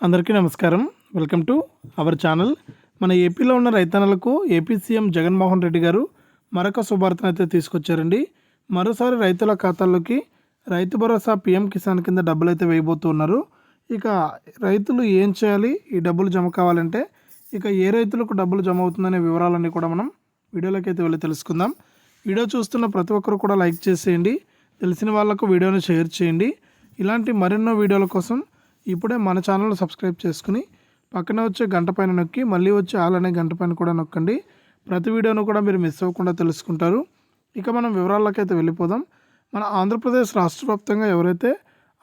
అందరికీ నమస్కారం. Welcome to our channel. మన ఏపీలో ఉన్న రైతన్నలకు ఏపీ సీఎం జగన్మోహన్ రెడ్డి గారు మరొక శుభార్తను అయితే తీసుకొచ్చారండి. మరోసారి రైతుల ఖాతాల్లోకి రైతు భరోసా పీఎం కిసాన్ కింద డబ్బులు అయితే వేయబోతున్నారు ఇక రైతులు ఏం చేయాలి? ఈ డబ్బులు జమ కావాలంటే ఇక ఏ రైతులకు డబ్బులు జమ అవుతుందనే వివరాలన్నీ కూడా మనం వీడియోలోకి అయితే వెళ్ళి తెలుసుకుందాం. వీడియో చూస్తున్న ప్రతి ఒక్కరు కూడా లైక్ చేసేయండి. తెలిసిన వాళ్ళకు వీడియోని షేర్ చేయండి. ఇలాంటి మరెన్నో వీడియోల కోసం ఇప్పుడే మన ఛానల్ సబ్స్క్రైబ్ చేసుకుని పక్కనే వచ్చే గంట పైన నొక్కి మళ్ళీ వచ్చే ఆల్ అనే గంట పైన కూడా నొక్కండి. ప్రతి వీడియోను కూడా మీరు మిస్ అవ్వకుండా తెలుసుకుంటారు. ఇక మనం వివరాలకైతే వెళ్ళిపోదాం. మన ఆంధ్రప్రదేశ్ రాష్ట్ర వ్యాప్తంగా ఎవరైతే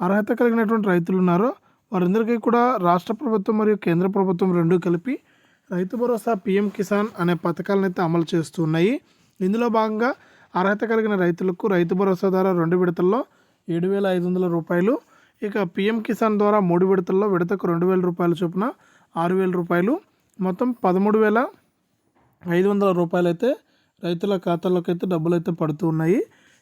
అర్హత కలిగినటువంటి రైతులు ఉన్నారో వారందరికీ కూడా రాష్ట్ర ప్రభుత్వం మరియు కేంద్ర ప్రభుత్వం రెండూ కలిపి రైతు భరోసా పీఎం కిసాన్ అనే పథకాలను అయితే అమలు చేస్తూ ఉన్నాయి. ఇందులో భాగంగా అర్హత కలిగిన రైతులకు రైతు భరోసా ద్వారా రెండు విడతల్లో ఏడు వేల ఐదు వందల రూపాయలు ఇక పిఎం కిసాన్ ద్వారా మూడు విడతల్లో విడతకు రెండు వేల రూపాయల చొప్పున ఆరు వేల రూపాయలు. మొత్తం పదమూడు వేల ఐదు వందల రూపాయలు అయితే రైతుల ఖాతాల్లోకి అయితే డబ్బులు అయితే పడుతూ ఉన్నాయి.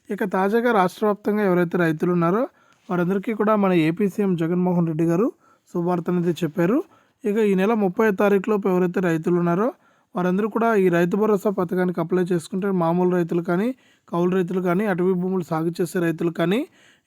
ఇక తాజాగా రాష్ట్ర వ్యాప్తంగా ఎవరైతే రైతులు ఉన్నారో వారందరికీ కూడా మన ఏపీ సీఎం జగన్మోహన్ రెడ్డి గారు శుభార్తను అనేది చెప్పారు. ఇక ఈ నెల ముప్పై తారీఖులోపు ఎవరైతే రైతులు ఉన్నారో వారందరూ కూడా ఈ రైతు భరోసా పథకానికి అప్లై చేసుకుంటే మామూలు రైతులు కానీ కౌలు రైతులు కానీ అటవీ భూములు సాగు చేసే రైతులు కానీ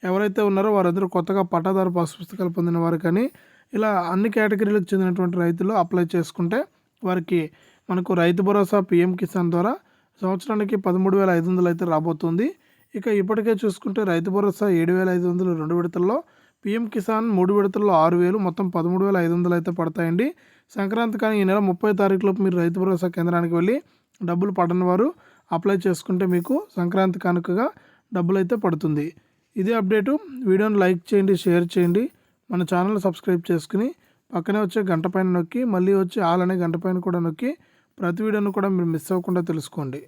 ఎవరైతే ఉన్నారో వారందరూ కొత్తగా పట్టాదారు పాస్ పుస్తకాలు పొందిన వారు కానీ ఇలా అన్ని కేటగిరీలకు చెందినటువంటి రైతులు అప్లై చేసుకుంటే వారికి మనకు రైతు భరోసా పిఎం కిసాన్ ద్వారా సంవత్సరానికి పదమూడు వేల ఐదు వందలు అయితే రాబోతుంది. ఇక ఇప్పటికే చూసుకుంటే రైతు భరోసా ఏడు వేల ఐదు వందలు రెండు విడతల్లో పిఎం కిసాన్ మూడు విడతల్లో ఆరు వేలు మొత్తం పదమూడు వేల ఐదు వందలు అయితే పడతాయండి. సంక్రాంతి కానీ ఈ నెల ముప్పై తారీఖులోపు మీరు రైతు భరోసా కేంద్రానికి వెళ్ళి డబ్బులు పడని వారు అప్లై చేసుకుంటే మీకు సంక్రాంతి కానుకగా డబ్బులు అయితే పడుతుంది. ఇదే అప్డేటు. వీడియోని లైక్ చేయండి షేర్ చేయండి. మన ఛానల్ సబ్స్క్రైబ్ చేసుకుని పక్కనే వచ్చే గంట పైన నొక్కి మళ్ళీ వచ్చి ఆల్ అనే గంట పైన కూడా నొక్కి ప్రతి వీడియోను కూడా మీరు మిస్ అవ్వకుండా తెలుసుకోండి.